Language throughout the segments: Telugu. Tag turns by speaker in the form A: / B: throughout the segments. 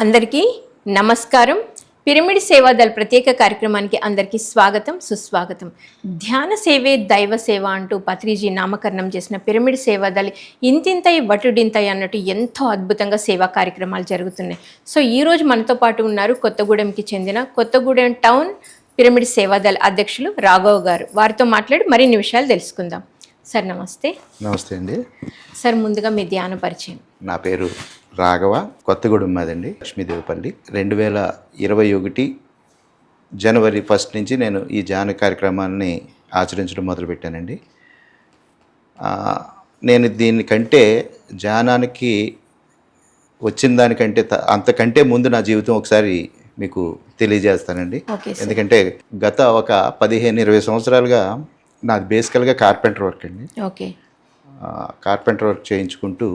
A: అందరికీ నమస్కారం. పిరమిడ్ సేవాదళ ప్రత్యేక కార్యక్రమానికి అందరికీ స్వాగతం సుస్వాగతం. ధ్యాన సేవే దైవ సేవ అంటూ పత్రిజీ నామకరణం చేసిన పిరమిడ్ సేవాదళి ఇంతింతై వటుడింతై అన్నట్టు ఎంతో అద్భుతంగా సేవా కార్యక్రమాలు జరుగుతున్నాయి. సో ఈరోజు మనతో పాటు ఉన్నారు కొత్తగూడెంకి చెందిన కొత్తగూడెం టౌన్ పిరమిడ్ సేవాదళ అధ్యక్షులు రాఘవ్ గారు. వారితో మాట్లాడి మరిన్ని విషయాలు తెలుసుకుందాం. సార్ నమస్తే.
B: నమస్తే అండి.
A: సార్ ముందుగా మీ ధ్యాన పరిచయం.
B: నా పేరు రాఘవ కొత్తగూడెం మాదండి లక్ష్మీదేవిపల్లి. రెండు వేల ఇరవై ఒకటి జనవరి ఫస్ట్ నుంచి నేను ఈ ధ్యాన కార్యక్రమాన్ని ఆచరించడం మొదలుపెట్టానండి. నేను దీనికంటే ధ్యానానికి వచ్చిన దానికంటే అంతకంటే ముందు నా జీవితం ఒకసారి మీకు తెలియజేస్తానండి. ఎందుకంటే గత ఒక పదిహేను ఇరవై సంవత్సరాలుగా నాది బేసికల్గా కార్పెంటర్ వర్క్ అండి.
A: ఓకే.
B: కార్పెంటర్ వర్క్ చేయించుకుంటూ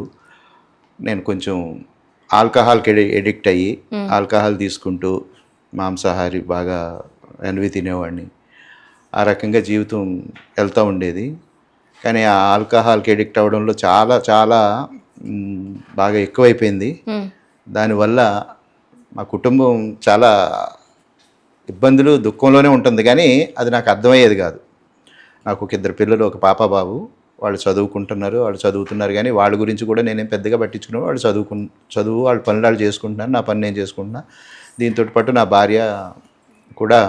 B: నేను కొంచెం ఆల్కహాల్కి ఎడి ఎడిక్ట్ అయ్యి ఆల్కహాల్ తీసుకుంటూ మాంసాహారి బాగా ఎనవి తినేవాడిని. ఆ రకంగా జీవితం వెళ్తూ ఉండేది. కానీ ఆ ఆల్కహాల్కి ఎడిక్ట్ అవ్వడంలో చాలా చాలా బాగా ఎక్కువైపోయింది. దానివల్ల మా కుటుంబం చాలా ఇబ్బందులు దుఃఖంలోనే ఉంటుంది. కానీ అది నాకు అర్థమయ్యేది కాదు. నాకు ఒక ఇద్దరు పిల్లలు ఒక పాప బాబు. వాళ్ళు చదువుకుంటున్నారు వాళ్ళు చదువుతున్నారు కానీ వాళ్ళ గురించి కూడా నేనేం పెద్దగా పట్టించుకున్నాను వాళ్ళు చదువుకు చదువు వాళ్ళ పనులు వాళ్ళు చేసుకుంటున్నారు నా పని నేను చేసుకుంటున్నా. దీంతో పాటు నా భార్య కూడా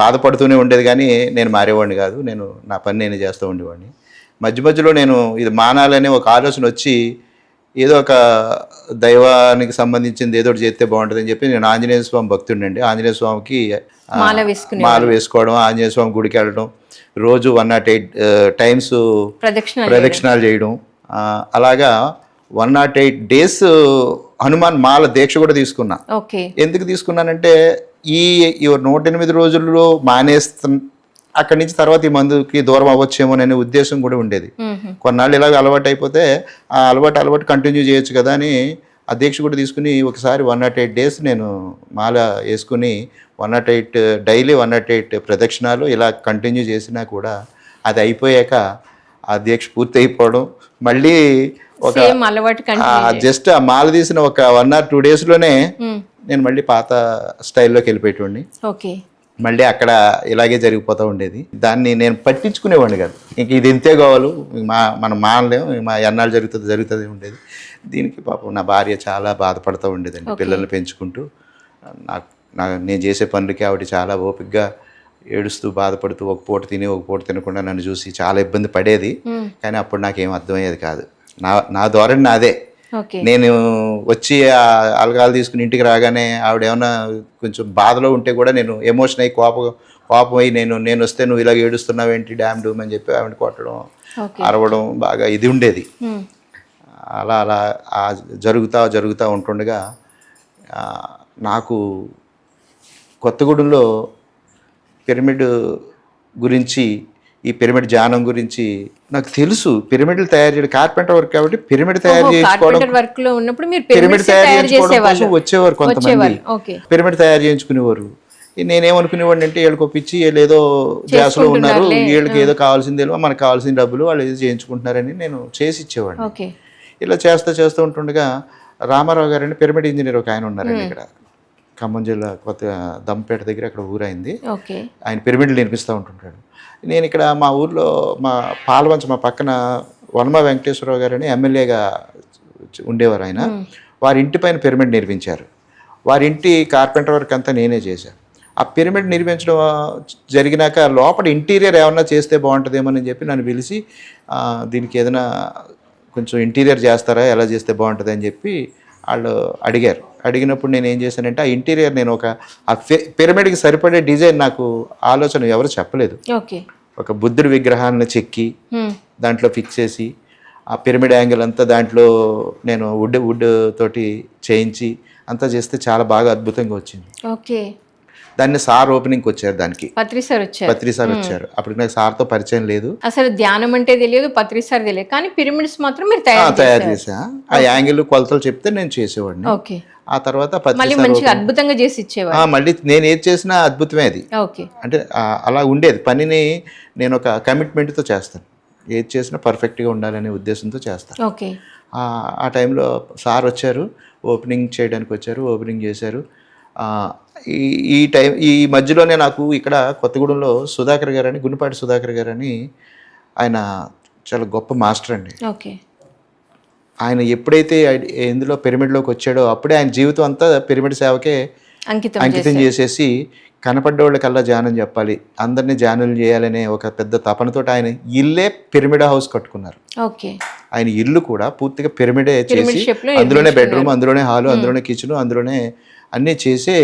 B: బాధపడుతూనే ఉండేది కానీ నేను మారేవాడిని కాదు. నేను నా పని నేను చేస్తూ ఉండేవాడిని. మధ్య మధ్యలో నేను ఇది మానాలనే ఒక ఆలోచన వచ్చి ఏదో ఒక దైవానికి సంబంధించింది ఏదో ఒకటి చేస్తే బాగుంటుందని చెప్పి నేను ఆంజనేయ స్వామి భక్తుండండి. ఆంజనేయ స్వామికి
A: మాల
B: వేసుకోవడం ఆంజనేయ స్వామి గుడికి వెళ్ళడం రోజు వన్ నాట్ ఎయిట్ టైమ్స్
A: ప్రదక్షిణ
B: ప్రదక్షిణాలు చేయడం. అలాగా one nought eight days Hanuman మాల దీక్ష కూడా తీసుకున్నా. ఎందుకు తీసుకున్నానంటే ఈ నూట ఎనిమిది రోజుల్లో మానేస్తు అక్కడి నుంచి తర్వాత ఈ మందుకి దూరం అవ్వచ్చేమోననే ఉద్దేశం కూడా ఉండేది. కొన్నాళ్ళు ఇలాగ అలవాటు అయిపోతే ఆ అలవాటు అలవాటు కంటిన్యూ చేయొచ్చు కదా అని ఆ దీక్ష కూడా తీసుకుని ఒకసారి వన్ నాట్ ఎయిట్ డేస్ నేను మాల వేసుకుని one nought eight daily one nought eight ప్రదక్షిణాలు ఇలా కంటిన్యూ చేసినా కూడా అది అయిపోయాక ఆ దీక్ష పూర్తి అయిపోవడం మళ్ళీ ఒక జస్ట్ ఆ మాల తీసిన ఒక వన్ ఆర్ టూ డేస్లోనే నేను మళ్ళీ పాత స్టైల్లోకి వెళ్ళిపోయేటోడిని.
A: ఓకే.
B: మళ్ళీ అక్కడ ఇలాగే జరిగిపోతూ ఉండేది. దాన్ని నేను పట్టించుకునేవాడిని కాదు. ఇంక ఇది ఇంతే కావాలి మా మనం మానలేము మా ఎన్నాళ్ళు జరుగుతుంది జరుగుతుంది ఉండేది. దీనికి పాపం నా భార్య చాలా బాధపడుతూ ఉండేదండి పిల్లల్ని పెంచుకుంటూ. నాకు నా నేను చేసే పనులకి ఆవిడ చాలా ఓపికగా ఏడుస్తూ బాధపడుతూ ఒక పూట తిని ఒక పూట తినకుండా నన్ను చూసి చాలా ఇబ్బంది పడేది. కానీ అప్పుడు నాకేం అర్థమయ్యేది కాదు. నా నా ధోరణి నాదే. నేను వచ్చి ఆ అలగాలు తీసుకుని ఇంటికి రాగానే ఆవిడ ఏమన్నా కొంచెం బాధలో ఉంటే కూడా నేను ఎమోషన్ అయ్యి కోపం కోపం అయ్యి నేను నేను వస్తే నువ్వు ఇలా ఏడుస్తున్నావు ఏంటి? డ్యామ్ డూమ్ అని చెప్పి ఆవిడ కొట్టడం అరవడం బాగా ఇది ఉండేది. అలా అలా జరుగుతూ జరుగుతూ ఉంటుండగా నాకు కొత్తగూడెంలో పిరమిడ్ గురించి ఈ పిరమిడ్ ధ్యానం గురించి నాకు తెలుసు. పిరమిడ్లు తయారు చేయడం కార్పెంటర్ వర్క్ కాబట్టి పిరమిడ్ తయారు చేసుకోవడం
A: వర్క్లో ఉన్నప్పుడు మీరు
B: పిరమిడ్ తయారు కోసం వచ్చేవారు కొంతమంది. పిరమిడ్ తయారు చేయించుకునేవారు. నేనేమనుకునేవాడిని అంటే వీళ్ళకి పిచ్చి వీళ్ళు ఏదో ధ్యాసలో ఉన్నారు వీళ్ళకి ఏదో కావాల్సింది మనకు కావాల్సిన డబ్బులు వాళ్ళు ఏదో చేయించుకుంటున్నారని నేను చేసి ఇచ్చేవాడిని. ఇలా చేస్తూ చేస్తూ ఉంటుండగా రామారావు గారు అని పిరమిడ్ ఇంజనీర్ ఒక ఆయన ఉన్నారండి ఇక్కడ. ఖమ్మం జిల్లా కొత్త దంపేట దగ్గర అక్కడ ఊరైంది ఆయన పిరమిడ్లు నిర్మిస్తూ ఉంటుంటాడు. నేను ఇక్కడ మా ఊర్లో మా పాలవంచ మా పక్కన వనమ వెంకటేశ్వరరావు గారని ఎమ్మెల్యేగా ఉండేవారు ఆయన. వారి ఇంటి పైన పిరమిడ్ నిర్మించారు. వారి ఇంటి కార్పెంటర్ వర్క్ అంతా నేనే చేశాను. ఆ పిరమిడ్ నిర్మించడం జరిగినాక లోపల ఇంటీరియర్ ఏమన్నా చేస్తే బాగుంటుందేమో అని చెప్పి నన్ను పిలిచి దీనికి ఏదైనా కొంచెం ఇంటీరియర్ చేస్తారా? ఎలా చేస్తే బాగుంటుంది? అని చెప్పి వాళ్ళు అడిగారు. అడిగినప్పుడు నేను ఏం చేశానంటే ఆ ఇంటీరియర్ నేను ఒక ఆ పిరమిడ్కి సరిపడే డిజైన్ నాకు ఆలోచన ఎవరు చెప్పలేదు.
A: ఓకే.
B: ఒక బుద్ధుడి విగ్రహాలను చెక్కి. దాంట్లో ఫిక్స్ చేసి ఆ పిరమిడ్ యాంగిల్ అంతా దాంట్లో నేను వుడ్ వుడ్ తోటి చేయించి అంతా చేస్తే చాలా బాగా అద్భుతంగా వచ్చింది.
A: ఓకే.
B: దాన్ని సార్ ఓపెనింగ్కి వచ్చారు దానికి.
A: పత్రి సార్ వచ్చారు.
B: పత్రి సార్ వచ్చారు. అప్పుడు నాకు సార్తో పరిచయం లేదు.
A: అసలు ధ్యానం అంటే తెలియదు పత్రి సార్ తెలియదు. కానీ పిరమిడ్స్ మాత్రం మీరు తయారు
B: చేసా ఆ యాంగిల్ కొలతలు చెప్తే నేను చేసేవాడిని.
A: ఓకే.
B: ఆ తర్వాత
A: అద్భుతంగా చేసి ఇచ్చేవారు.
B: ఆ, మళ్ళీ నేను ఏది చేసినా అద్భుతమే అది.
A: ఓకే.
B: అంటే అలా ఉండేది. పనిని నేను ఒక కమిట్మెంట్తో చేస్తాను. ఏది చేసినా పర్ఫెక్ట్గా ఉండాలనే ఉద్దేశంతో చేస్తాను.
A: ఓకే.
B: ఆ- టైంలో సార్ వచ్చారు. ఓపెనింగ్ చేయడానికి వచ్చారు. ఓపెనింగ్ చేశారు. ఈ ఈ టైం ఈ మధ్యలోనే నాకు ఇక్కడ కొత్తగూడెంలో సుధాకర్ గారు అని గుండిపాటి సుధాకర్ గారు అని ఆయన చాలా గొప్ప మాస్టర్ అండి.
A: ఓకే.
B: ఆయన ఎప్పుడైతే ఇందులో పిరమిడ్లోకి వచ్చాడో అప్పుడే ఆయన జీవితం అంతా పిరమిడ్ సేవకే
A: అంకితం
B: అంకితం చేసేసి కనపడ్డోళ్ళకల్లా ధ్యానం చెప్పాలి. అందరినీ ధ్యానం చేయాలనే ఒక పెద్ద తపనతో ఆయన ఇల్లే పిరమిడ్ హౌస్ కట్టుకున్నారు.
A: ఓకే.
B: ఆయన ఇల్లు కూడా పూర్తిగా పిరమిడే చేసి అందులోనే బెడ్రూమ్ అందులోనే హాలు అందులోనే కిచెన్ అందులోనే అన్నీ చేసే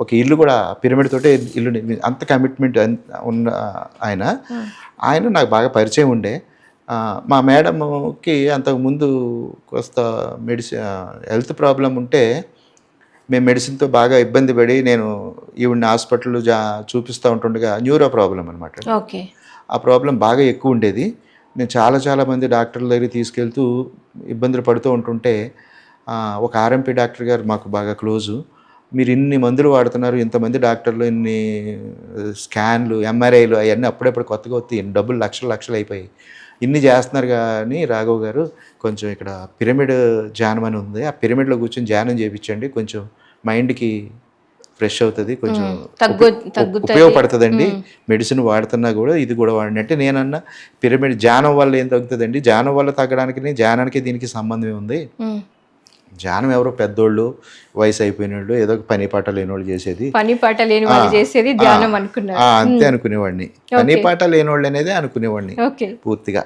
B: ఒక ఇల్లు కూడా పిరమిడ్ తోటే ఇల్లు అంత కమిట్మెంట్ ఉన్న ఆయన. ఆయన నాకు బాగా పరిచయం ఉండే. మా మేడంకి అంతకుముందు కొంత మెడిసి హెల్త్ ప్రాబ్లం ఉంటే మేము మెడిసిన్తో బాగా ఇబ్బంది పడి నేను ఈవిడ్ని హాస్పిటల్ జా చూపిస్తూ ఉంటుండగా న్యూరో ప్రాబ్లం అనమాట
A: ఓకే.
B: ఆ ప్రాబ్లం బాగా ఎక్కువ ఉండేది. నేను చాలా చాలా మంది డాక్టర్ల దగ్గరికి తీసుకెళ్తూ ఇబ్బందులు పడుతూ ఉంటుంటే ఒక ఆర్ఎంపీ డాక్టర్ గారు మాకు బాగా క్లోజు. మీరు ఇన్ని మందులు వాడుతున్నారు ఇంతమంది డాక్టర్లు ఇన్ని స్కాన్లు ఎంఆర్ఐలు అవన్నీ అప్పుడప్పుడు కొత్తగా వస్తాయి ఇన్ని డబ్బులు లక్షలు లక్షలు అయిపోయాయి. ఇన్ని చేస్తున్నారు కానీ రాఘవ్ గారు కొంచెం ఇక్కడ పిరమిడ్ ధ్యానం అని ఉంది. ఆ పిరమిడ్లో కూర్చొని ధ్యానం చేయించండి కొంచెం మైండ్కి ఫ్రెష్ అవుతుంది కొంచెం ఉపయోగపడుతుందండి. మెడిసిన్ వాడుతున్నా కూడా ఇది కూడా వాడండి. అంటే నేనన్నా పిరమిడ్ ధ్యానం వల్ల ఏం తగ్గుతుందండి? ధ్యానం వల్ల తగ్గడానికి ధ్యానానికి దీనికి సంబంధమే ఉంది. ధ్యానం ఎవరో పెద్దోళ్ళు వయసు అయిపోయిన వాళ్ళు ఏదో ఒక పని పాట లేని వాళ్ళు చేసేది.
A: పని పాట లేని వాళ్ళు చేసేది ధ్యానం అనుకున్నారు.
B: అంతే అనుకునేవాడిని. పని పాట లేని వాళ్ళు అనేది అనుకునేవాడిని పూర్తిగా.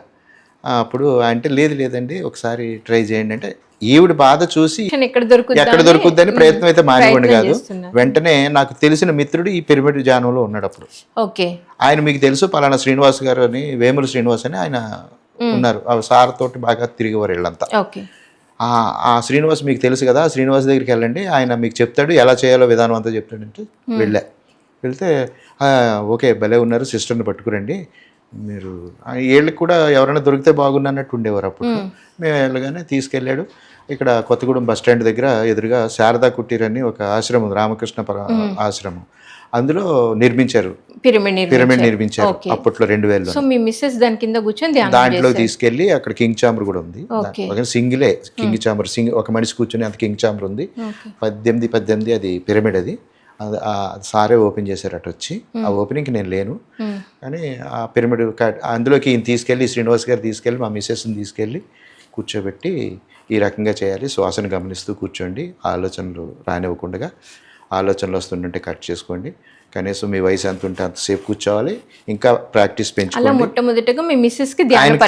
B: అప్పుడు అంటే లేదు లేదండి ఒకసారి ట్రై చేయండి అంటే ఈవిడ బాధ చూసి
A: ఎక్కడ
B: ఎక్కడ దొరుకుద్దని ప్రయత్నం అయితే మానేవాడిని కాదు. వెంటనే నాకు తెలిసిన మిత్రుడు ఈ పిరమిడ్ ధ్యానంలో ఉన్నాడు అప్పుడు.
A: ఓకే.
B: ఆయన మీకు తెలుసు పలానా శ్రీనివాస్ గారు అని వేముల శ్రీనివాస్ అని ఆయన ఉన్నారు. ఆ సార్ తోటి బాగా తిరిగేవారు వీళ్ళంతా
A: ఓకే.
B: ఆ శ్రీనివాస్ మీకు తెలుసు కదా శ్రీనివాస్ దగ్గరికి వెళ్ళండి ఆయన మీకు చెప్తాడు ఎలా చేయాలో విధానం అంతా చెప్తాడంటే వెళ్ళా. వెళ్తే "ఆ, ఓకే భలే ఉన్నారు సిస్టర్ని పట్టుకురండి. మీరు వీళ్ళకి కూడా ఎవరైనా దొరికితే బాగున్నట్టు ఉండేవారు అప్పుడు. మేము. వెళ్ళగానే తీసుకెళ్ళాడు. ఇక్కడ కొత్తగూడెం బస్ స్టాండ్ దగ్గర ఎదురుగా శారదా కుటీర్ అని ఒక ఆశ్రమం రామకృష్ణ ఆశ్రమం. అందులో నిర్మించారు.
A: పిరమిడ్
B: నిర్మించారు. అప్పట్లో రెండు వేలలో
A: సో మీ మిస్సెస్ దాని కింద కూర్చొని
B: దాంట్లో తీసుకెళ్ళి అక్కడ కింగ్ చాంబర్ కూడా ఉంది. సింగిలే కింగ్ చాంబర్ సింగ్ ఒక మనిషి కూర్చుని అంత కింగ్ చాంబర్ ఉంది. పద్దెనిమిది పద్దెనిమిది అది పిరమిడ్ అది. సారే ఓపెన్ చేశారట వచ్చి. ఆ ఓపెనింగ్కి నేను లేను.
A: ఉమ్.
B: కానీ ఆ పిరమిడ్ అందులోకి ఈయన తీసుకెళ్ళి శ్రీనివాస్ గారు తీసుకెళ్ళి మా మిస్సెస్ని తీసుకెళ్ళి కూర్చోబెట్టి ఈ రకంగా చేయాలి. శ్వాసను గమనిస్తూ కూర్చోండి. ఆలోచనలు రానివ్వకుండా ఆలోచనలు వస్తుండే కట్ చేసుకోండి. కనీసం మీ వయసు ఎంత ఉంటే అంతసేపు కూర్చోవాలి. ఇంకా ప్రాక్టీస్
A: అలా
B: పెంచుకోండి.
A: మొట్టమొదటగా మీ మిస్సెస్కి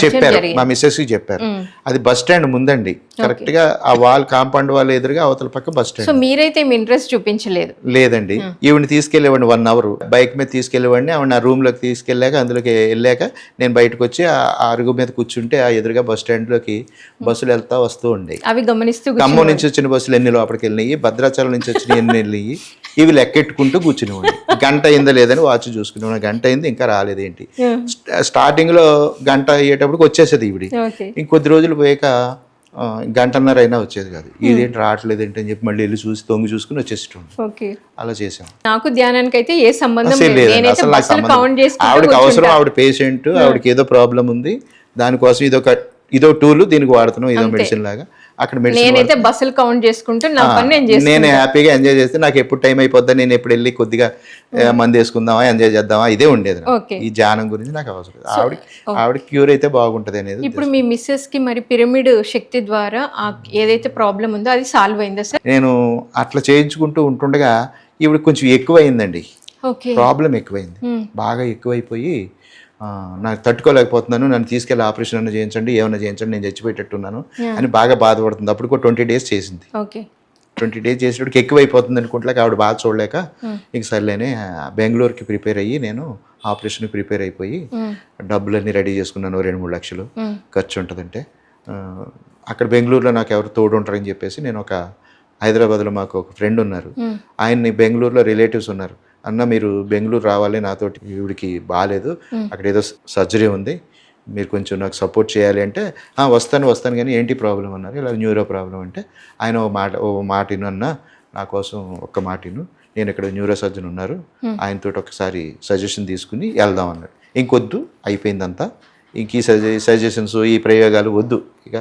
B: చెప్పారు. మా మిస్సెస్కి చెప్పారు. అది బస్ స్టాండ్ ముందండి. కరెక్ట్గా ఆ వాల్ కాంపౌండ్ వాల్ ఎదురుగా అవతల పక్క బస్ స్టాండ్.
A: సో మీరైతే మీ ఇంట్రెస్ట్ చూపించలేదు?
B: లేదండి. ఈవిని తీసుకెళ్ళేవాడిని వన్ అవర్. బైక్ మీద తీసుకెళ్ళేవాడిని ఆవిడ నా రూమ్లోకి తీసుకెళ్ళాక అందులోకి వెళ్ళాక నేను బయటకు వచ్చి ఆ అరుగు మీద కూర్చుంటే ఆ ఎదురుగా బస్ స్టాండ్లోకి బస్సులు వెళ్తా వస్తూ ఉండేవి.
A: అవి గమనిస్తూ
B: ఖమ్మం నుంచి వచ్చిన బస్సులు ఎన్ని లోపలికి వెళ్ళినాయి భద్రాచలం నుంచి వచ్చిన ఎన్ని వెళ్ళినాయి ఇవి లెక్కెట్టుకుంటూ కూర్చునేవాడిని. గంట అయిందా లేదని వాచ్ చూసుకునేవాడిని గంట అయింది ఇంకా రాలేదేంటి స్టా- స్టార్టింగ్లో గంట అయ్యేటప్పటికి వచ్చేసేది ఈవిడి. ఇంకొద్ది రోజులు పోయాక గంటన్నర అయినా వచ్చేది కాదు. ఇదేంటి రావట్లేదు ఏంటి అని చెప్పి మళ్ళీ వెళ్ళి చూసి తొంగి చూసుకుని వచ్చేస్తుండే
A: ఓకే.
B: అలా చేసాం
A: నాకు ధ్యానానికి అయితే ఏ సంబంధం
B: ఆవిడకి అవసరం. ఆవిడ పేషెంట్ ఆవిడకి ఏదో ప్రాబ్లం ఉంది. దానికోసం ఇదొక ఇదో టూల్ దీనికి వాడుతున్నాం ఇదో మెడిసిన్ లాగా. అక్కడ
A: నేనైతే బస్సులు కౌంట్ చేసుకుంటూ నా పని నేను
B: నేను హ్యాపీగా ఎంజాయ్ చేస్తే నాకు ఎప్పుడు టైం అయిపోద్దా నేను ఎప్పుడు వెళ్ళి కొద్దిగా మంది వేసుకుందామా ఎంజాయ్ చేద్దామా ఇదే ఉండేది. ఈ ధ్యానం గురించి నాకు అవసరం లేదు. ఆవిడ ఆవిడ క్యూర్ అయితే బాగుంటది అనేది
A: ఇప్పుడు మీ మిస్సెస్కి మరి పిరమిడ్ శక్తి ద్వారా ఏదైతే ప్రాబ్లం ఉందో అది సాల్వ్ అయిందా సార్?
B: నేను అట్లా చేయించుకుంటూ ఉంటుండగా ఈవిడ కొంచెం ఎక్కువైందండి.
A: ఓకే.
B: ప్రాబ్లం ఎక్కువైంది. బాగా ఎక్కువైపోయి నాకు తట్టుకోలేకపోతున్నాను నన్ను తీసుకెళ్ళి ఆపరేషన్ అన్న చేయించండి ఏమైనా చేయించండి నేను చచ్చిపోయేటట్టున్నాను అని బాగా బాధపడుతుంది. అప్పుడు కూడా ట్వంటీ డేస్ చేసింది.
A: ఓకే.
B: ట్వంటీ డేస్ చేసేటప్పుడు ఎక్కువైపోతుంది అనుకుంటలేక ఆవిడ బాగా చూడలేక ఇంక సర్లేనే బెంగళూరుకి ప్రిపేర్ అయ్యి నేను ఆపరేషన్కి ప్రిపేర్ అయిపోయి డబ్బులన్నీ రెడీ చేసుకున్నాను రెండు మూడు లక్షలు ఖర్చు ఉంటుందంటే. అక్కడ బెంగళూరులో నాకు ఎవరు తోడు ఉంటారని చెప్పేసి నేను ఒక హైదరాబాద్లో మాకు ఒక ఫ్రెండ్ ఉన్నారు. ఆయన్ని బెంగళూరులో రిలేటివ్స్ ఉన్నారు. అన్న మీరు బెంగళూరు రావాలి నాతోటి ఈవిడికి బాగాలేదు అక్కడ ఏదో సర్జరీ ఉంది. మీరు కొంచెం నాకు సపోర్ట్ చేయాలి అంటే "ఆ, వస్తాను వస్తాను కానీ ఏంటి ప్రాబ్లం అన్నారు. ఇలా న్యూరో ప్రాబ్లం అంటే ఆయన ఓ మాట ఓ మాట ఇను అన్న నా కోసం ఒక్క మాట ఇను. నేను ఇక్కడ న్యూరో సర్జన్ ఉన్నారు. ఆయనతో ఒకసారి సజెషన్ తీసుకుని వెళ్దాం అన్నాడు. ఇంకొద్దు అయిపోయిందంతా. ఇంక ఈ సజె సజెషన్స్ ఈ ప్రయోగాలు వద్దు. ఇక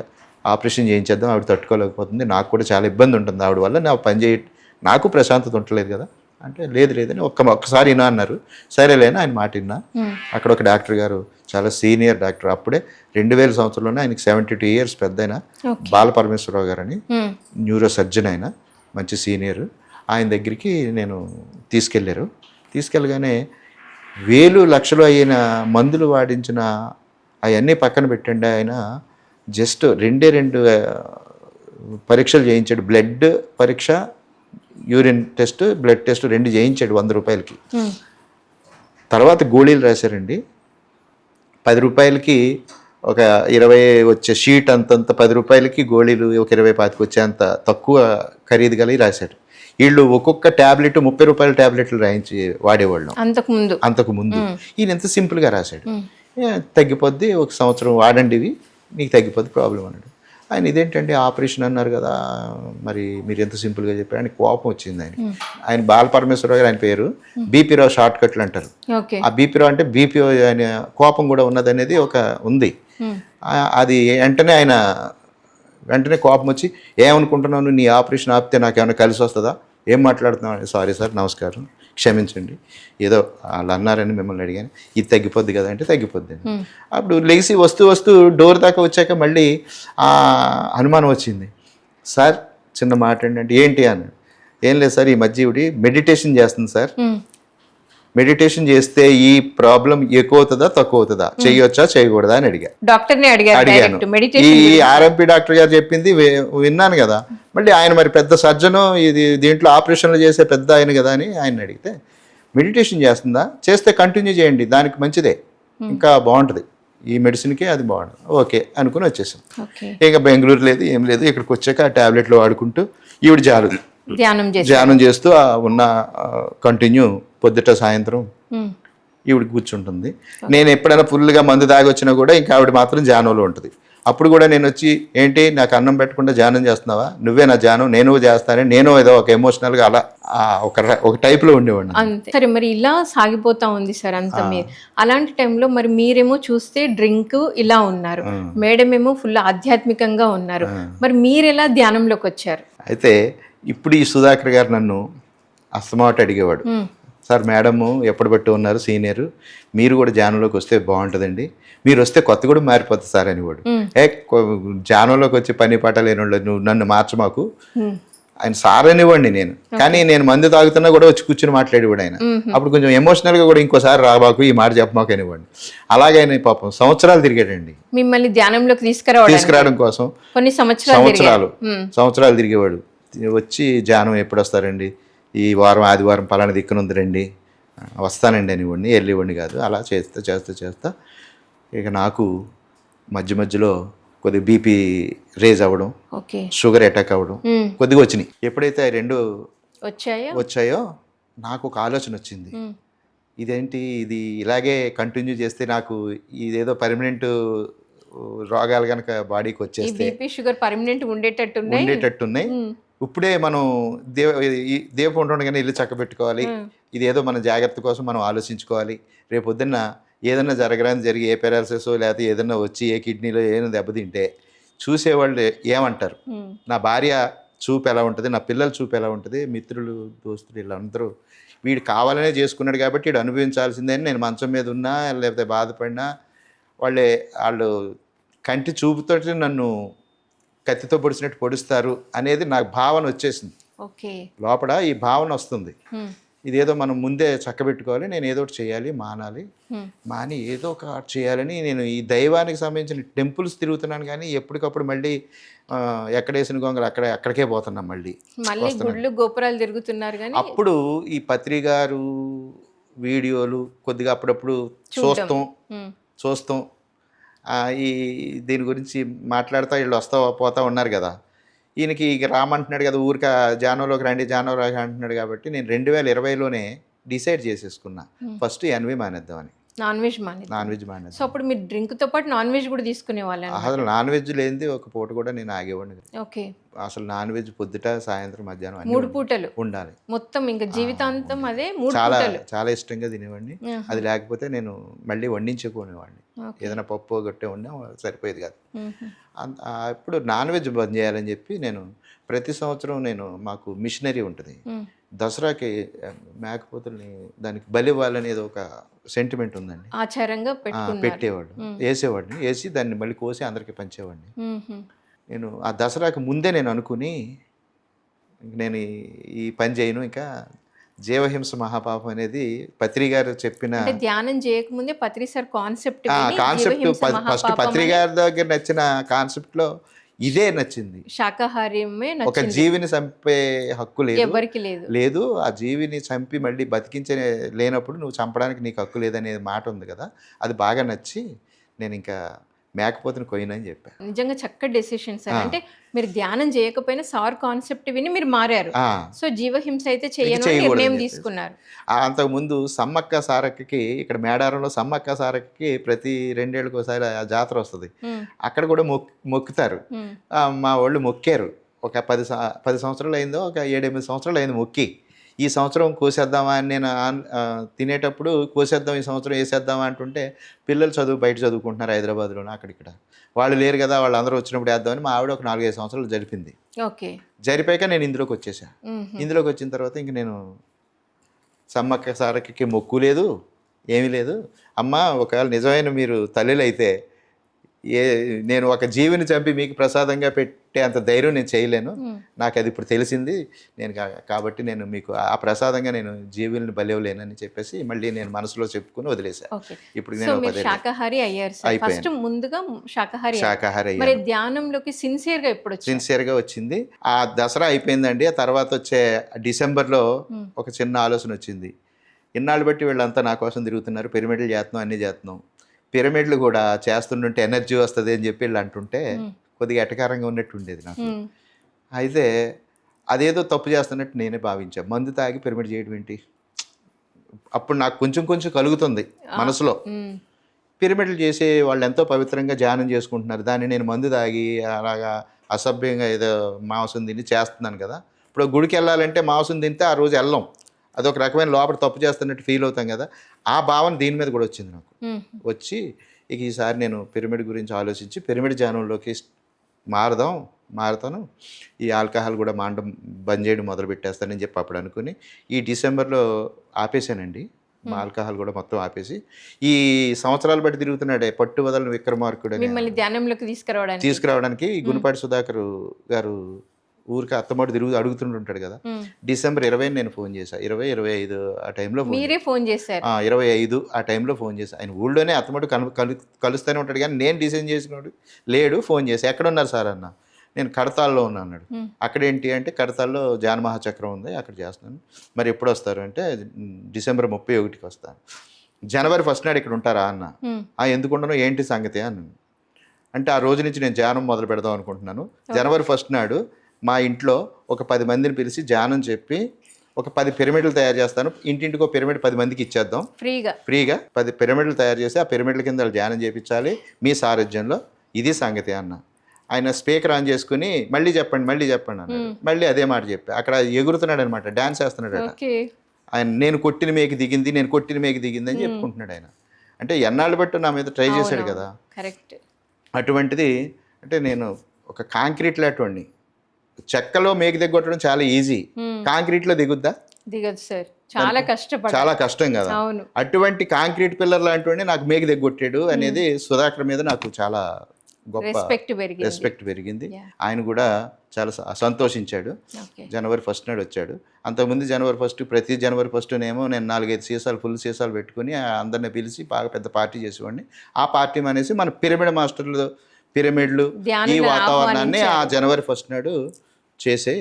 B: ఆపరేషన్ చేయించేద్దాం ఆవిడ తట్టుకోలేకపోతుంది. నాకు కూడా చాలా ఇబ్బంది ఉంటుంది ఆవిడ వల్ల. నా పని చేయ నాకు ప్రశాంతత ఉండలేదు కదా. అంటే లేదు లేదని ఒక్క ఒక్కసారి వినా అన్నారు. సరేలేని ఆయన మాట విన్నా. అక్కడ ఒక డాక్టర్ గారు చాలా సీనియర్ డాక్టర్ అప్పుడే రెండు వేల సంవత్సరంలోనే ఆయనకి సెవెంటీ టూ ఇయర్స్ పెద్ద ఆయన బాలపరమేశ్వరరావు గారు అని న్యూరో సర్జన్ ఆయన మంచి సీనియర్. ఆయన దగ్గరికి నేను తీసుకెళ్ళారు. తీసుకెళ్ళగానే వేలు లక్షలు అయిన మందులు వాడించిన అవన్నీ పక్కన పెట్టండి ఆయన. జస్ట్ రెండే రెండు పరీక్షలు చేయించాడు. బ్లడ్ పరీక్ష యూరిన్ టెస్ట్ బ్లడ్ టెస్ట్ రెండు చేయించాడు వంద రూపాయలకి. తర్వాత గోళీలు రాశారండి. పది రూపాయలకి ఒక ఇరవై వచ్చే షీట్ అంతంత పది రూపాయలకి గోళీలు ఒక ఇరవై పాతికి వచ్చేంత తక్కువ ఖరీదు కలిగి రాశాడు వీళ్ళు ఒక్కొక్క ట్యాబ్లెట్ ముప్పై రూపాయల ట్యాబ్లెట్లు రాయించి వాడేవాళ్ళం.
A: అంతకు ముందు.
B: అంతకు ముందు. ఈయన ఎంత సింపుల్గా రాశాడు. తగ్గిపోద్ది ఒక సంవత్సరం వాడండి ఇవి నీకు తగ్గిపోద్ది ప్రాబ్లం అన్నాడు. ఆయన ఇదేంటండి ఆపరేషన్ అన్నారు కదా మరి మీరు ఎంత సింపుల్గా చెప్పారు ఆయన కోపం వచ్చింది ఆయన ఆయన బాలపరమేశ్వరరావు గారు ఆయన పేరు బీపీరావు షార్ట్ కట్లు అంటారు. ఆ బీపీరావు అంటే బీపీ ఆయన కోపం కూడా ఉన్నదనేది ఒక ఉంది. అది వెంటనే ఆయన వెంటనే కోపం వచ్చి ఏమనుకుంటున్నాను నీ ఆపరేషన్ ఆపితే నాకు ఏమైనా కలిసి వస్తుందా? ఏం మాట్లాడుతున్నావు? సారీ సార్ నమస్కారం. క్షమించండి. ఏదో వాళ్ళు అన్నారని మిమ్మల్ని అడిగాను. ఇది తగ్గిపోద్ది కదా అంటే తగ్గిపోద్ది. అప్పుడు లెగిసి వస్తూ వస్తూ డోర్ దాకా వచ్చాక మళ్ళీ ఆ అనుమానం వచ్చింది. సార్ చిన్న మాట ఏంటంటే ఏంటి? అని ఏం లేదు సార్ ఈ మధ్య మెడిటేషన్ చేస్తుంది సార్. మెడిటేషన్ చేస్తే ఈ ప్రాబ్లం ఎక్కువ అవుతుందా తక్కువ అవుతుందా? చేయొచ్చా చేయకూడదా అని అడిగా.
A: డాక్టర్
B: అడిగాను. ఈ ఆర్ఎంపీ డాక్టర్ గారు చెప్పింది విన్నాను కదా. మళ్ళీ ఆయన మరి పెద్ద సర్జను ఇది దీంట్లో ఆపరేషన్లు చేసే పెద్ద ఆయన కదా అని ఆయన అడిగితే మెడిటేషన్ చేస్తుందా? చేస్తే కంటిన్యూ చేయండి దానికి మంచిదే. ఇంకా బాగుంటుంది. ఈ మెడిసిన్కి అది బాగుంటుంది. ఓకే అనుకుని వచ్చేసాం. ఇక బెంగళూరు లేదు ఏం లేదు. ఇక్కడికి వచ్చాక ఆ ట్యాబ్లెట్లు వాడుకుంటూ ఈవిడ జాలు
A: ధ్యానం చేసి
B: ధ్యానం చేస్తూ ఆ ఉన్న కంటిన్యూ పొద్దుట సాయంత్రం ఈవిడ కూర్చుంటుంది. నేను ఎప్పుడైనా ఫుల్గా మందు తాగి వచ్చినా కూడా ఇంకా ఆవిడ మాత్రం ధ్యానంలో ఉంటుంది. అప్పుడు కూడా నేను వచ్చి ఏంటి నాకు అన్నం పెట్టకుండా ధ్యానం చేస్తున్నావా? నువ్వే నా ధ్యానం నేను చేస్తానని నేను ఏదో ఒక ఎమోషనల్గా అలా ఒక ఒక టైప్లో ఉండేవాడిని.
A: అంతే. సరే మరి ఇలా సాగిపోతా ఉంది సార్ అంత మీరు అలాంటి టైంలో మరి మీరేమో చూస్తే డ్రింక్ ఇలా ఉన్నారు. మేడం ఏమో ఫుల్ ఆధ్యాత్మికంగా ఉన్నారు. మరి మీరు ఎలా ధ్యానంలోకి వచ్చారు?
B: అయితే ఇప్పుడు ఈ సుధాకర్ గారు నన్ను అస్తమాట అడిగేవాడు. సార్ మేడము ఎప్పుడు బట్టి ఉన్నారు? సీనియర్. మీరు కూడా జానంలోకి వస్తే బాగుంటుందండి. మీరు వస్తే కొత్త కూడా మారిపోతుంది సార్ అనేవాడు ఏ కొ- జానంలోకి వచ్చి పని పాట లేనివాళ్ళు నువ్వు నన్ను మార్చమాకు ఆయన సార్ అనేవాడిని నేను. కానీ నేను మందు తాగుతున్నా కూడా వచ్చి కూర్చుని మాట్లాడేవాడు ఆయన. అప్పుడు కొంచెం ఎమోషనల్గా కూడా ఇంకోసారి రాబాకు ఈ మాట చెప్పమాకు అనేవాడిని. అలాగే ఆయన పాపం సంవత్సరాలు తిరిగాడండి.
A: మిమ్మల్ని ధ్యానంలోకి తీసుకురావడం
B: తీసుకురావడం కోసం
A: కొన్ని సంవత్సరాలు.
B: సంవత్సరాలు సంవత్సరాలు తిరిగేవాడు. వచ్చి జానం ఎప్పుడు వస్తారండి? ఈ వారం ఆదివారం పలానా దిక్కునుంది రండి. వస్తానండి అనేవాడిని వెళ్ళేవాడిని కాదు. అలా చేస్తా చేస్తా చేస్తా. ఇక నాకు మధ్య మధ్యలో కొద్దిగా బీపీ రేజ్ అవ్వడం షుగర్ అటాక్ అవ్వడం కొద్దిగా వచ్చినాయి. ఎప్పుడైతే ఆ రెండు
A: వచ్చాయా?
B: వచ్చాయో నాకు ఒక ఆలోచన వచ్చింది. ఇదేంటి? ఇది ఇలాగే కంటిన్యూ చేస్తే నాకు ఇదేదో పర్మనెంట్ రోగాలు కనుక బాడీకి వచ్చేస్తే
A: షుగర్ పర్మనెంట్ ఉండేటట్టు ఉన్నాయి
B: ఉండేటట్టున్నాయి.
A: ఉమ్,
B: ఇప్పుడే మనం దేవ ఈ దేవ ఉండగానే ఇల్లు చక్కబెట్టుకోవాలి. ఇది ఏదో మన జాగ్రత్త కోసం మనం ఆలోచించుకోవాలి. రేపు పొద్దున్న ఏదన్నా జరగరాని జరిగి ఏ పెరాలసిస్ లేకపోతే ఏదన్నా వచ్చి ఏ కిడ్నీలో ఏదైనా దెబ్బతింటే చూసేవాళ్ళు ఏమంటారు? నా భార్య చూపు ఎలా ఉంటుంది? నా పిల్లల చూపు ఎలా ఉంటుంది? మిత్రులు దోస్తులు వీళ్ళందరూ వీడు కావాలనే చేసుకున్నాడు కాబట్టి వీడు అనుభవించాల్సిందే అని నేను మంచం మీద ఉన్నా లేకపోతే బాధపడినా వాళ్ళే వాళ్ళు కంటి చూపుతోటి నన్ను కత్తితో పొడిచినట్టు పొడుస్తారు అనేది నాకు భావన వచ్చేసింది. లోపల ఈ భావన వస్తుంది. ఇదేదో మనం ముందే చక్కబెట్టుకోవాలి నేను ఏదో ఒకటి చేయాలి మానాలి. మాని ఏదో ఒక ఆర్ట్ చేయాలని నేను ఈ దైవానికి సంబంధించిన టెంపుల్స్ తిరుగుతున్నాను కానీ ఎప్పటికప్పుడు మళ్ళీ ఆ, ఎక్కడ వేసిన గొంగలు అక్కడ అక్కడికే పోతున్నాం మళ్ళీ.
A: గుళ్ళు గోపురాలు తిరుగుతున్నారు కానీ
B: అప్పుడు ఈ పత్రి గారు వీడియోలు కొద్దిగా అప్పుడప్పుడు చూస్తాం. చూస్తాం. ఈ దీని గురించి మాట్లాడుతూ వీళ్ళు వస్తా పోతా ఉన్నారు కదా. ఈయనకి ఇక రామంటున్నాడు కదా ఊరిక జానోలోకి రండి జానోలోకి అంటున్నాడు కాబట్టి నేను రెండు వేల ఇరవైలోనే డిసైడ్ చేసేసుకున్నా. ఫస్ట్ ఎన్వి మానేద్దామని.
A: నాన్ వెజ్ మానేది
B: నాన్ వెజ్ మానేద్దాం.
A: సో అప్పుడు మీరు డ్రింక్తో పాటు నాన్ వెజ్ కూడా తీసుకునే వాళ్ళని
B: అసలు నాన్ వెజ్ లేనిది ఒక పూట కూడా నేను ఆగేవాడిని.
A: ఓకే.
B: అసలు నాన్ వెజ్ పొద్దుట సాయంత్రం మధ్యాహ్నం
A: మూడు పూటలు.
B: ఉండాలి.
A: మొత్తం ఇంకా జీవితాంతం అదే మూడు
B: చాలా చాలా ఇష్టంగా తినేవాడిని. అది లేకపోతే నేను మళ్ళీ వండించుకునేవాడిని. ఏదైనా పప్పు గట్టే ఉండే సరిపోయేది కాదు. ఇప్పుడు నాన్ వెజ్ బంద్ చేయాలని చెప్పి నేను ప్రతి సంవత్సరం నేను మాకు మిషనరీ ఉంటుంది. దసరాకి మేకపోతుల్ని దానికి బలి ఇవ్వాలనేది ఒక సెంటిమెంట్ ఉందండి.
A: ఆచారంగా
B: పెట్టేవాడు వేసేవాడిని. వేసి దాన్ని మళ్ళీ కోసి అందరికి పంచేవాడిని. నేను ఆ దసరాకి ముందే నేను అనుకుని నేను ఈ- పని చేయను. ఇంకా జీవహింస మహాపాపం అనేది పత్రి గారు చెప్పిన
A: ధ్యానం చేయకముందే Patri sir concept
B: concept first Patri గారి దగ్గర నచ్చిన కాన్సెప్ట్లో ఇదే నచ్చింది.
A: శాకాహార్యమే
B: ఒక జీవిని చంపే హక్కు లేదు.
A: ఎవరికి లేదు.
B: లేదు ఆ జీవిని చంపి మళ్ళీ బతికించే లేనప్పుడు నువ్వు చంపడానికి నీకు హక్కు లేదనే మాట ఉంది కదా. అది బాగా నచ్చి నేను ఇంకా మేకపోతుని కొయ్యనని చెప్పాను
A: నిజంగా చక్కటి డెసిషన్ సార్ అంటే మీరు ధ్యానం చేయకపోయినా సార్ కాన్సెప్ట్ విని మీరు మారారు. సో జీవహింస అయితే చేయను అని నిర్ణయం
B: అని
A: తీసుకున్నారు.
B: అంతకుముందు సమ్మక్క సారక్కకి ఇక్కడ మేడారంలో సమ్మక్క సారక్కకి ప్రతి రెండేళ్ళకి ఒకసారి ఆ జాతర వస్తుంది. అక్కడ కూడా మొక్ మొక్కుతారు. మా వాళ్ళు మొక్కారు. ఒక పది పది సంవత్సరాలు అయిందో ఒక ఏడెనిమిది సంవత్సరాలు అయింది మొక్కి. ఈ సంవత్సరం కోసేద్దామా అని నేను తినేటప్పుడు కోసేద్దాం ఈ సంవత్సరం వేసేద్దామా అంటుంటే పిల్లలు చదువు బయట చదువుకుంటున్నారు హైదరాబాద్లోనే అక్కడిక్కడ. వాళ్ళు లేరు కదా వాళ్ళు అందరూ వచ్చినప్పుడు వేద్దామని మా ఆవిడ ఒక నాలుగైదు సంవత్సరాలు జరిపింది.
A: ఓకే.
B: జరిపాక నేను ఇందులోకి వచ్చేసా. ఇందులోకి వచ్చిన తర్వాత ఇంక నేను సమ్మక్క సారక్కకి మొక్కు లేదు ఏమీ లేదు. అమ్మ ఒకవేళ నిజమైన మీరు తల్లులు అయితే ఏ నేను ఒక జీవిని చంపి మీకు ప్రసాదంగా పెట్టే అంత ధైర్యం నేను చేయలేను. నాకు అది ఇప్పుడు తెలిసింది. నేను కాబట్టి నేను మీకు ఆ ప్రసాదంగా నేను జీవుల్ని బలివ్వలేనని చెప్పేసి మళ్ళీ నేను మనసులో చెప్పుకుని వదిలేశాను ఇప్పుడు నేను
A: శాకాహారి అయ్యారు. ఫస్ట్ ముందుగా శాకాహారి అయ్యారు.
B: శాకాహారి
A: మరి
B: అయ్యాను.
A: ధ్యానంలోకి సిన్సియర్గా ఎప్పుడు వచ్చారు?
B: సిన్సియర్గా వచ్చింది. ఆ దసరా అయిపోయిందండి. ఆ తర్వాత వచ్చే డిసెంబర్లో ఒక చిన్న ఆలోచన వచ్చింది. ఇన్నాళ్ళు బట్టి వీళ్ళంతా నా కోసం తిరుగుతున్నారు. పిరమిడ్లు చేస్తున్నాం అన్నీ చేస్తున్నాం. పిరమిడ్లు కూడా చేస్తుంటుంటే ఎనర్జీ వస్తుంది అని చెప్పి వీళ్ళు అంటుంటే కొద్దిగా ఎటకారంగా ఉన్నట్టు ఉండేది నాకు. అయితే అదేదో తప్పు చేస్తున్నట్టు నేనే భావించాను మందు తాగి పిరమిడ్ చేయడం ఏంటి? అప్పుడు నాకు కొంచెం కొంచెం కలుగుతుంది మనసులో. పిరమిడ్లు చేసే వాళ్ళు ఎంతో పవిత్రంగా ధ్యానం చేసుకుంటున్నారు. దాన్ని నేను మందు తాగి అలాగా అసభ్యంగా ఏదో మాంసం తిని చేస్తున్నాను కదా. ఇప్పుడు గుడికి వెళ్ళాలంటే మాంసం తింటే ఆ రోజు వెళ్ళం. అదొక రకమైన లోపల తప్పు చేస్తున్నట్టు ఫీల్ అవుతాం కదా. ఆ భావన దీని మీద కూడా వచ్చింది నాకు. వచ్చి ఇక ఈసారి నేను పిరమిడ్ గురించి ఆలోచించి పిరమిడ్ ధ్యానంలోకి మారదాం మారతాను. ఈ ఆల్కహాల్ కూడా మాండం బంద్ చేయడం మొదలు పెట్టేస్తానని చెప్పి అప్పుడు అనుకుని ఈ డిసెంబర్లో ఆపేశానండి. మా ఆల్కహాల్ కూడా మొత్తం ఆపేసి ఈ సంవత్సరాలు బట్టి తిరుగుతున్నాడే పట్టు వదలని విక్రమార్కుడు
A: మిమ్మల్ని ధ్యానంలోకి తీసుకురావడానికి.
B: తీసుకురావడానికి గుణపాటి సుధాకర్ గారు ఊరికి అత్తమాటు తిరుగు అడుగుతుంటుంటాడు కదా. డిసెంబర్ ఇరవై నేను ఫోన్ చేశాను ఇరవై ఇరవై ఐదు ఆ టైంలో
A: మీరే ఫోన్ చేశారు.
B: ఇరవై ఐదు ఆ టైంలో ఫోన్ చేసి ఆయన ఊళ్ళోనే అత్తమటు కలు కలు కలుస్తూనే ఉంటాడు కానీ నేను డిసైన్ చేసినాడు లేడు ఫోన్ చేసి ఎక్కడ ఉన్నారు సార్ అన్న? నేను కడతాల్లో ఉన్నా అన్నాడు. అక్కడ ఏంటి అంటే కడతాల్లో జాన మహాచక్రం ఉంది అక్కడ చేస్తున్నాను. మరి ఎప్పుడు వస్తారు అంటే "ఉమ్, డిసెంబర్ ముప్పై ఒకటికి వస్తాను. జనవరి ఫస్ట్ నాడు ఇక్కడ ఉంటారా అన్న. ఆ ఎందుకు ఉండను ఏంటి సంగతి అన్నాను అంటే ఆ రోజు నుంచి నేను ధ్యానం మొదలు పెడదాం అనుకుంటున్నాను. జనవరి ఫస్ట్ నాడు మా ఇంట్లో ఒక పది మందిని పిలిచి ధ్యానం చెప్పి ఒక పది పిరమిడ్లు తయారు చేస్తాను. ఇంటింటికో పిరమిడ్ పది మందికి ఇచ్చేద్దాం.
A: ఫ్రీగా.
B: ఫ్రీగా పది పిరమిడ్లు తయారు చేసి ఆ పిరమిడ్ల కింద వాళ్ళు ధ్యానం చేయించాలి మీ సారథ్యంలో ఇది సంగతి అన్న. ఆయన స్పీకర్ ఆన్ చేసుకుని మళ్ళీ చెప్పండి మళ్ళీ చెప్పండి అన్నాడు. మళ్ళీ అదే మాట చెప్పి అక్కడ ఎగురుతున్నాడు అనమాట డాన్స్ చేస్తున్నాడు
A: ఓకే.
B: ఆయన నేను కొట్టిన మేకి దిగింది నేను కొట్టిన మేకి దిగింది అని చెప్పుకుంటున్నాడు ఆయన. అంటే ఎన్నాళ్ళు బట్టి నా మీద ట్రై చేశాడు కదా.
A: కరెక్ట్.
B: అటువంటిది అంటే నేను ఒక కాంక్రీట్ లాంటి చెక్కలో మేకి దిగొట్టడం చాలా ఈజీ.
A: Hmm.
B: కాంక్రీట్లో దిగుద్దా?
A: దిగదు సార్. చాలా కష్టపడ
B: చాలా కష్టం కదా.
A: అవును.
B: అటువంటి కాంక్రీట్ పిల్లర్ లాంటి నాకు మేకి దిగొట్టాడు అనేది సుధాకర్ మీద నాకు చాలా గొప్ప
A: రెస్పెక్ట్ పెరిగింది.
B: ఆయన కూడా చాలా సంతోషించాడు. జనవరి ఫస్ట్ నాడు వచ్చాడు. అంతకుముందు జనవరి ఫస్ట్ ప్రతి జనవరి ఫస్ట్నేమో నేను నాలుగైదు సీసాలు ఫుల్ సీసాలు పెట్టుకుని అందరిని పిలిచి బాగా పెద్ద పార్టీ చేసేవాడిని. ఆ పార్టీ అనేసి మన పిరమిడ్ మాస్టర్లు పిరమిడ్లు ఈ వాతావరణాన్ని ఆ జనవరి ఫస్ట్ నాడు చేసే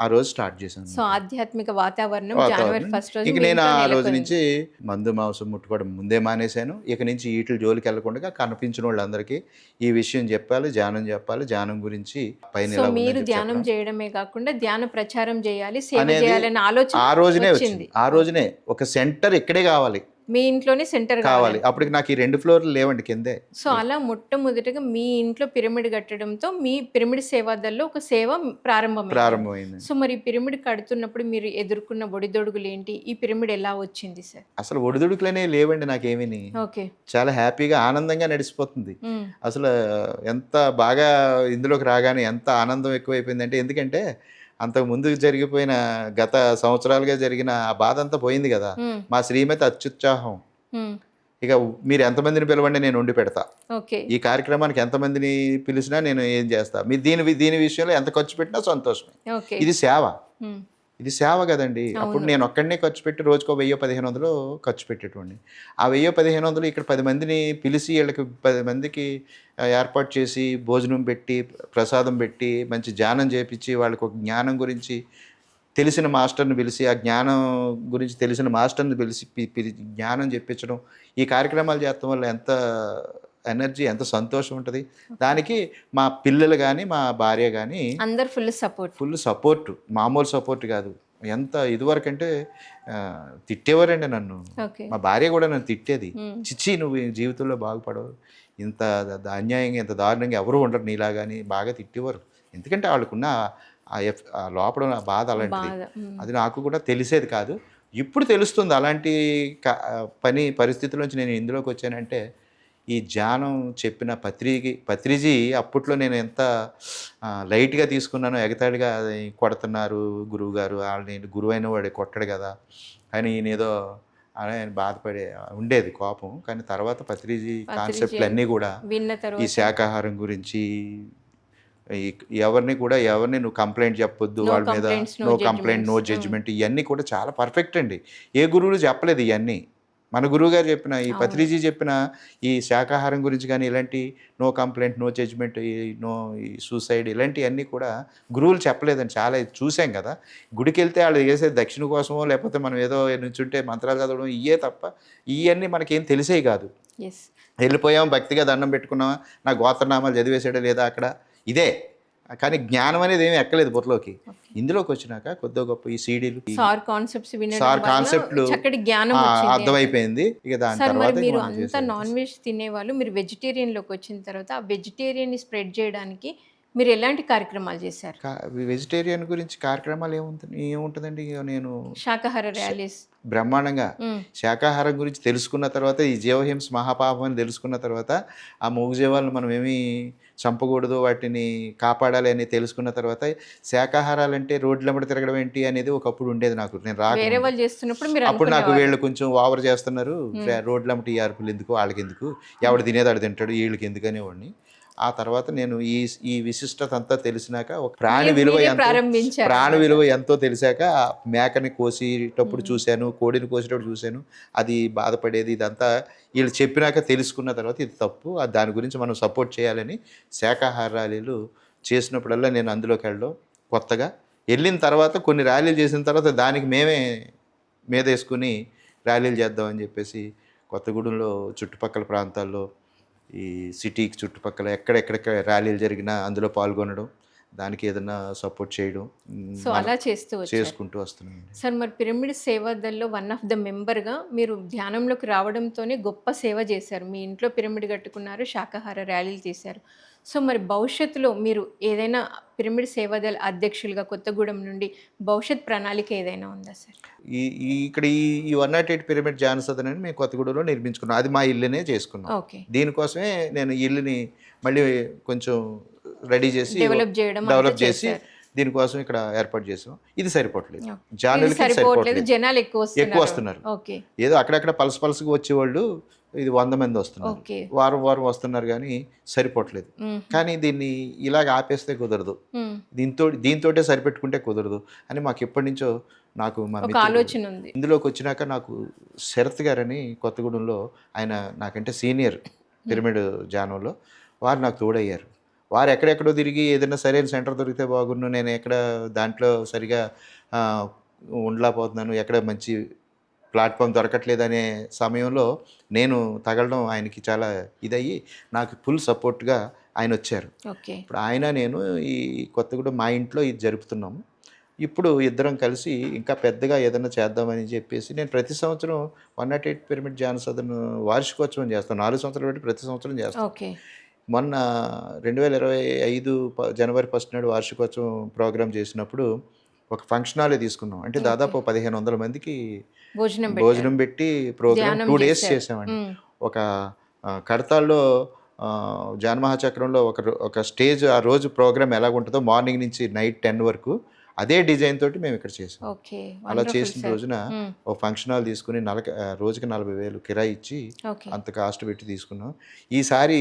B: ఆ రోజు స్టార్ట్ చేశాను
A: సో ఆధ్యాత్మిక వాతావరణం జనవరి. ఫస్ట్ రోజు
B: ఇక నేను ఆ రోజు. నుంచి మందు మాంసం ముట్టుకోవడం ముందే మానేశాను. ఇక నుంచి ఈటల జోలికి వెళ్ళకుండా కనిపించిన వాళ్ళందరికీ ఈ విషయం చెప్పాలి ధ్యానం చెప్పాలి ధ్యానం గురించి పైన
A: మీరు ధ్యానం చేయడమే కాకుండా ధ్యాన ప్రచారం చేయాలి సేవ చేయాలనే ఆలోచన
B: ఆ రోజునే
A: వచ్చింది.
B: ఆ రోజునే ఒక సెంటర్ ఇక్కడే కావాలి.
A: మీ ఇంట్లోనే సెంటర్
B: కావాలి. అప్పటికి నాకు ఈ రెండు ఫ్లోర్లు లేవండి కిందే.
A: సో అలా మొట్టమొదటిగా మీ ఇంట్లో పిరమిడ్ కట్టడంతో మీ పిరమిడ్ సేవాదల్లో ఒక సేవ ప్రారంభమైంది.
B: ప్రారంభమైంది.
A: సో మరి పిరమిడ్ కడుతున్నప్పుడు మీరు ఎదుర్కొన్న ఒడిదొడుగులు ఏంటి? ఈ పిరమిడ్ ఎలా వచ్చింది సార్?
B: అసలు ఒడిదుడుకులనే లేవండి నాకేమీని.
A: ఓకే.
B: చాలా హ్యాపీగా ఆనందంగా నడిచిపోతుంది. అసలు ఎంత బాగా ఇందులోకి రాగానే ఎంత ఆనందం ఎక్కువైపోయిందంటే ఎందుకంటే అంతకు ముందు జరిగిపోయిన గత సంవత్సరాలుగా జరిగిన ఆ బాధ అంతా పోయింది కదా. మా శ్రీమతి అత్యుత్సాహం. ఇక మీరు ఎంతమందిని పిలవండి నేను వండి పెడతా. ఈ కార్యక్రమానికి ఎంతమందిని పిలిచినా నేను ఏం చేస్తా. మీరు దీని దీని విషయంలో ఎంత ఖర్చు పెట్టినా సంతోషమే. ఇది సేవ. ఇది సేవ కదండి. అప్పుడు నేను ఒక్కడనే ఖర్చు పెట్టి రోజుకో వెయ్యో పదిహేను వందలు ఖర్చు పెట్టేటోండి ఆ వెయ్యో పదిహేను వందలు ఇక్కడ పది మందిని పిలిచి వీళ్ళకి పది మందికి ఏర్పాటు చేసి భోజనం పెట్టి ప్రసాదం పెట్టి మంచి ధ్యానం చేపించి వాళ్ళకి ఒక జ్ఞానం గురించి తెలిసిన మాస్టర్ని పిలిచి ఆ జ్ఞానం గురించి తెలిసిన మాస్టర్ని పిలిచి జ్ఞానం చెప్పించడం ఈ కార్యక్రమాలు చేస్తాం వల్ల ఎంత ఎనర్జీ ఎంత సంతోషం ఉంటుంది. దానికి మా పిల్లలు కానీ మా భార్య కానీ
A: అందరు ఫుల్ సపోర్ట్.
B: ఫుల్ సపోర్ట్ మామూలు సపోర్ట్ కాదు. ఎంత ఇదివరకు అంటే తిట్టేవారండి నన్ను. మా భార్య కూడా నన్ను తిట్టేది. చిచ్చి నువ్వు జీవితంలో బాగుపడవు. ఇంత అన్యాయంగా ఇంత దారుణంగా ఎవరు ఉండరు నీలాగాని బాగా తిట్టేవారు. ఎందుకంటే వాళ్ళకున్న ఆ లోపల బాధ అలాంటిది. అది నాకు కూడా తెలిసేది కాదు. ఇప్పుడు తెలుస్తుంది అలాంటి పని పరిస్థితుల్లోంచి నేను ఇందులోకి వచ్చానంటే ఈ ధ్యానం చెప్పిన పత్రిక పత్రిజీ అప్పట్లో నేను ఎంత లైట్గా తీసుకున్నానో ఎగతాళిగా అది కొడుతున్నారు గురువు గారు వాళ్ళని గురువు అయిన వాడు కొట్టడు కదా. అని ఈయన ఏదో అని ఆయన బాధపడే ఉండేది కోపం. కానీ తర్వాత పత్రిజీ కాన్సెప్ట్లు అన్నీ కూడా ఈ శాకాహారం గురించి ఎవరిని కూడా ఎవరిని నువ్వు కంప్లైంట్ చెప్పొద్దు వాళ్ళ మీద నో కంప్లైంట్ నో. జడ్జిమెంట్ ఇవన్నీ కూడా చాలా పర్ఫెక్ట్ అండి. ఏ గురువులు చెప్పలేదు ఇవన్నీ మన గురువు గారు చెప్పిన ఈ పత్రిజీ చెప్పిన ఈ శాకాహారం గురించి కానీ ఇలాంటి నో కంప్లైంట్ నో జడ్జిమెంట్ ఈ నో ఈ సూసైడ్ ఇలాంటివన్నీ కూడా గురువులు చెప్పలేదండి. చాలా చూసాం కదా. గుడికి వెళ్తే వాళ్ళు చేసే దక్షిణ కోసమో లేకపోతే మనం ఏదో నుంచుంటే మంత్రాలు చదవడం ఇయే తప్ప ఇవన్నీ మనకేం తెలిసేవి కాదు. వెళ్ళిపోయాం భక్తిగా దండం పెట్టుకున్నామా నా గోత్రనామాలు చదివేసాడా లేదా అక్కడ? ఇదే. కానీ జ్ఞానం అనేది ఏమీ ఎక్కలేదు బుర్రలోకి. ఇందులోకి వచ్చినాక కొద్దిగా గొప్ప ఈ సీడీలు
A: సార్ కాన్సెప్ట్స్
B: సార్ కాన్సెప్ట్లు
A: చక్కటి జ్ఞానం
B: అర్థమైపోయింది. ఇక దాని తర్వాత
A: మీరు అంత. నాన్ వెజ్ తినేవాళ్ళు మీరు వెజిటేరియన్లోకి వచ్చిన తర్వాత ఆ వెజిటేరియన్ని స్ప్రెడ్ చేయడానికి మీరు ఎలాంటి కార్యక్రమాలు చేశారు?
B: వెజిటేరియన్ గురించి కార్యక్రమాలు ఏముంటుంది ఏముంటుందండి నేను
A: శాకాహార ర్యాలీస్.
B: బ్రహ్మాండంగా శాకాహారం గురించి తెలుసుకున్న తర్వాత ఈ జీవహింస మహాపాపం అని తెలుసుకున్న తర్వాత ఆ మూగజీవాలను మనం ఏమీ చంపకూడదు వాటిని కాపాడాలి అని తెలుసుకున్న తర్వాత శాకాహారాలు అంటే రోడ్లమ్మడి తిరగడం ఏంటి అనేది ఒకప్పుడు ఉండేది నాకు. నేను రాక
A: వేరే వాళ్ళు చేస్తున్నప్పుడు మీరు
B: అప్పుడు నాకు. వీళ్ళు కొంచెం ఓవర్ చేస్తున్నారు. రోడ్లమ్మటి ఈ అరుపులు ఎందుకు వాళ్ళకి ఎందుకు ఎవడు తినేది ఆడు తింటాడు వీళ్ళకి ఎందుకు అనేవాడిని. ఆ తర్వాత నేను ఈ ఈ విశిష్టత అంతా తెలిసినాక ఒక ప్రాణి విలువ ఎంతో ప్రాణ విలువ ఎంతో తెలిసాక ఆ మేకని కోసేటప్పుడు చూశాను కోడిని కోసేటప్పుడు చూశాను. అది బాధపడేది ఇదంతా వీళ్ళు చెప్పినాక తెలుసుకున్న తర్వాత ఇది తప్పు దాని గురించి మనం సపోర్ట్ చేయాలని శాకాహార ర్యాలీలు చేసినప్పుడల్లా నేను అందులోకి వెళ్ళడం కొత్తగా. వెళ్ళిన తర్వాత కొన్ని ర్యాలీలు చేసిన తర్వాత దానికి మేమే మీద వేసుకుని ర్యాలీలు చేద్దామని చెప్పేసి కొత్తగూడెంలో చుట్టుపక్కల ప్రాంతాల్లో ఈ సిటీకి చుట్టుపక్కల ఎక్కడెక్కడ ర్యాలీలు జరిగినా అందులో పాల్గొనడం దానికి ఏదైనా సపోర్ట్ చేయడం
A: సో అలా చేస్తూ
B: చేసుకుంటూ వస్తున్నాను
A: సార్ మరి పిరమిడ్ సేవాదల్లో వన్ ఆఫ్ ద మెంబర్గా మీరు ధ్యానంలోకి రావడంతోనే గొప్ప సేవ చేశారు. మీ ఇంట్లో పిరమిడ్ కట్టుకున్నారు శాకాహార ర్యాలీలు తీశారు సో మరి భవిష్యత్తులో మీరు ఏదైనా పిరమిడ్ సేవాదళ అధ్యక్షులుగా కొత్తగూడెం నుండి భవిష్యత్ ప్రణాళిక ఏదైనా ఉందా సార్?
B: ఈ ఇక్కడ ఈ one nought eight pyramid Jnanasadan అని మేము కొత్తగూడెంలో నిర్మించుకున్నాం. అది మా ఇల్లునే చేసుకున్నాం.
A: ఓకే.
B: దీనికోసమే నేను ఇల్లుని మళ్ళీ కొంచెం రెడీ చేసి
A: డెవలప్ చేయడం
B: డెవలప్ చేసి. దీనికోసం ఇక్కడ ఏర్పాటు చేసాం. ఇది సరిపోవట్లేదు. జానులకి
A: సరిపోవట్లేదు. జనాలు ఎక్కువ
B: ఎక్కువ
A: వస్తున్నారు.
B: ఏదో అక్కడక్కడ పలస పలసగా వచ్చేవాళ్ళు ఇది వంద మంది వస్తున్నారు. వారం వారం వస్తున్నారు కానీ సరిపోవట్లేదు. కానీ దీన్ని ఇలాగ ఆపేస్తే కుదరదు. దీంతో దీంతోటే సరిపెట్టుకుంటే కుదరదు అని మాకు ఎప్పటి నుంచో నాకు
A: ఆలోచన ఉంది.
B: ఇందులోకి వచ్చినాక నాకు శరత్ గారని కొత్తగూడెంలో ఆయన నాకంటే సీనియర్ పిరమిడ్ జానంలో వారు నాకు తోడయ్యారు. వారు ఎక్కడెక్కడో తిరిగి ఏదైనా సరైన సెంటర్ దొరికితే బాగున్ను నేను ఎక్కడ దాంట్లో సరిగా ఉండలేకపోతున్నాను ఎక్కడ మంచి ప్లాట్ఫామ్ దొరకట్లేదనే సమయంలో నేను తగలడం ఆయనకి చాలా ఇదయ్యి నాకు ఫుల్ సపోర్ట్గా ఆయన వచ్చారు.
A: ఓకే.
B: ఇప్పుడు ఆయన నేను ఈ కొత్తగూడెం మా ఇంట్లో ఇది జరుపుతున్నాము. ఇప్పుడు ఇద్దరం కలిసి ఇంకా పెద్దగా ఏదైనా చేద్దామని చెప్పేసి నేను ప్రతి సంవత్సరం వన్ నాట్ ఎయిట్ పిరమిడ్ ధ్యాన సదన్ వార్షికోత్సవం చేస్తాను. నాలుగు సంవత్సరాలు బట్టి ప్రతి సంవత్సరం చేస్తాను.
A: ఓకే.
B: మొన్న రెండు వేల ఇరవై ఐదు జనవరి ఫస్ట్ నాడు వార్షికోత్సవం ప్రోగ్రామ్ చేసినప్పుడు ఒక ఫంక్షన్ హాలే తీసుకున్నాం అంటే దాదాపు పదిహేను వందల మందికి
A: భోజనం పెట్టి
B: భోజనం పెట్టి ప్రోగ్రామ్ టూ డేస్. చేసామండి. ఒక కడతాల్లో జానమహాచక్రంలో ఒక ఒక స్టేజ్ ఆ రోజు ప్రోగ్రామ్ ఎలా ఉంటుందో మార్నింగ్ నుంచి నైట్ టెన్ వరకు అదే డిజైన్ తోటి మేము ఇక్కడ చేసాం
A: ఓకే
B: అలా చేసిన. రోజున. ఒక ఫంక్షన్ హాల్ తీసుకుని నలక రోజుకి నలభై వేలు కిరాయి ఇచ్చి అంత కాస్ట్ పెట్టి తీసుకున్నాం ఈసారి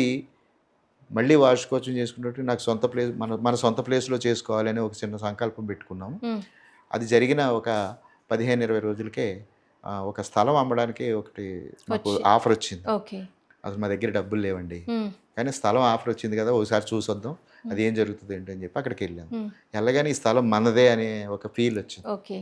B: మళ్ళీ వార్షికోత్సవం చేసుకున్నట్టు నాకు సొంత ప్లేస్ మన మన సొంత ప్లేస్లో చేసుకోవాలని ఒక చిన్న సంకల్పం పెట్టుకున్నాం
A: మ్మ్.
B: అది జరిగిన ఒక పదిహేను ఇరవై రోజులకే ఒక స్థలం అమ్మడానికి ఒకటి మాకు. ఆఫర్ వచ్చింది.
A: ఓకే.
B: అసలు మా దగ్గర డబ్బులు లేవండి. కానీ స్థలం ఆఫర్ వచ్చింది కదా ఒకసారి చూసొద్దాం అది ఏం జరుగుతుంది ఏంటి అని చెప్పి అక్కడికి వెళ్ళాం. వెళ్ళగానే ఈ స్థలం మనదే అనే ఒక ఫీల్ వచ్చింది.
A: ఓకే.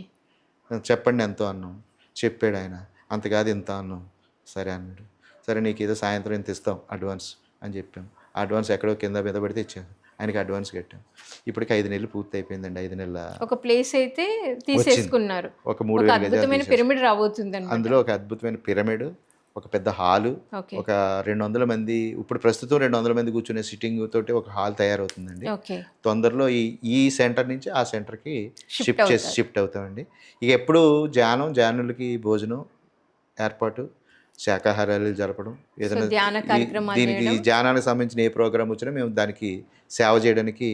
B: చెప్పండి ఎంతో అన్నాం. చెప్పాడు ఆయన అంత కాదు ఇంత అన్నాం. సరే అన్నాడు. సరే నీకు ఏదో సాయంత్రం ఇంత ఇస్తాం అడ్వాన్స్ అని చెప్పాం. ఆ అడ్వాన్స్ ఎక్కడో కింద మీద పడితే ఇచ్చాను. ఆయనకి అడ్వాన్స్ కట్టాం ఇప్పటికి ఐదు నెలలు పూర్తి అయిపోయిందండి ఐదు నెలల
A: ఒక ప్లేస్ అయితే తీసేసుకున్నారు.
B: ఒక మూడు
A: అద్భుతమైన. పిరమిడ్ రాబోతుందండి
B: అందులో ఒక అద్భుతమైన పిరమిడ్ ఒక పెద్ద హాలు ఒక రెండు వందల మంది ఇప్పుడు ప్రస్తుతం రెండు వందల మంది కూర్చునే సిట్టింగ్ తోటి ఒక హాల్ తయారవుతుందండి. తొందరలో ఈ ఈ సెంటర్ నుంచి ఆ సెంటర్కి షిఫ్ట్ చేసి. షిఫ్ట్ అవుతామండి. ఇక ఎప్పుడు ధ్యానం ధ్యానులకి భోజనం ఏర్పాటు శాకాహారాలు జరపడం ఏదైనా దీనికి. ధ్యానానికి సంబంధించిన ఏ ప్రోగ్రామ్ వచ్చినా మేము దానికి సేవ చేయడానికి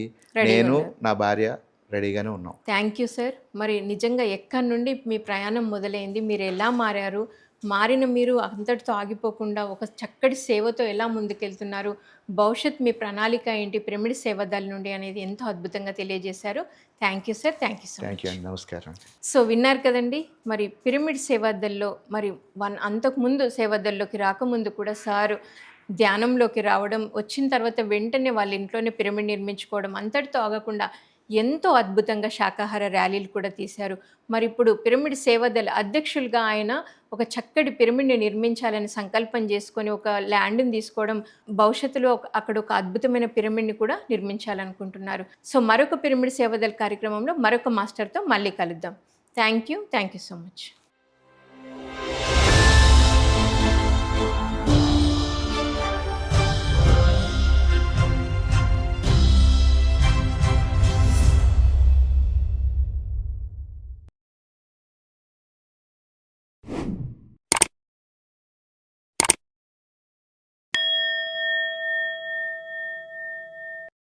B: నేను. నా భార్య రెడీగానే ఉన్నాం
A: థ్యాంక్ యూ సార్ మరి నిజంగా ఎక్కడి నుండి మీ ప్రయాణం మొదలైంది మీరు ఎలా మారారు మారిన మీరు అంతటితో ఆగిపోకుండా ఒక చక్కటి సేవతో ఎలా ముందుకెళ్తున్నారు? భవిష్యత్ మీ ప్రణాళిక ఏంటి? పిరమిడ్ సేవదాల నుండి అనేది ఎంతో అద్భుతంగా తెలియజేశారు. Thank you sir. Thank you so
B: thank you నమస్కారం
A: సో విన్నారు కదండి మరి పిరమిడ్ సేవాదల్లో మరి వన్ అంతకుముందు సేవాదల్లోకి రాకముందు కూడా సారు ధ్యానంలోకి రావడం వచ్చిన తర్వాత వెంటనే వాళ్ళ ఇంట్లోనే పిరమిడ్ నిర్మించుకోవడం అంతటితో ఆగకుండా ఎంతో అద్భుతంగా శాకాహార ర్యాలీలు కూడా తీశారు. మరి ఇప్పుడు పిరమిడ్ సేవదళ అధ్యక్షులుగా ఆయన ఒక చక్కటి పిరమిడ్ని నిర్మించాలని సంకల్పం చేసుకొని ఒక ల్యాండ్ని తీసుకోవడం భవిష్యత్తులో అక్కడ ఒక అద్భుతమైన పిరమిడ్ని కూడా నిర్మించాలనుకుంటున్నారు. సో మరొక పిరమిడ్ సేవదళ కార్యక్రమంలో మరొక మాస్టర్తో మళ్ళీ కలుద్దాం. Thank you thank you so much.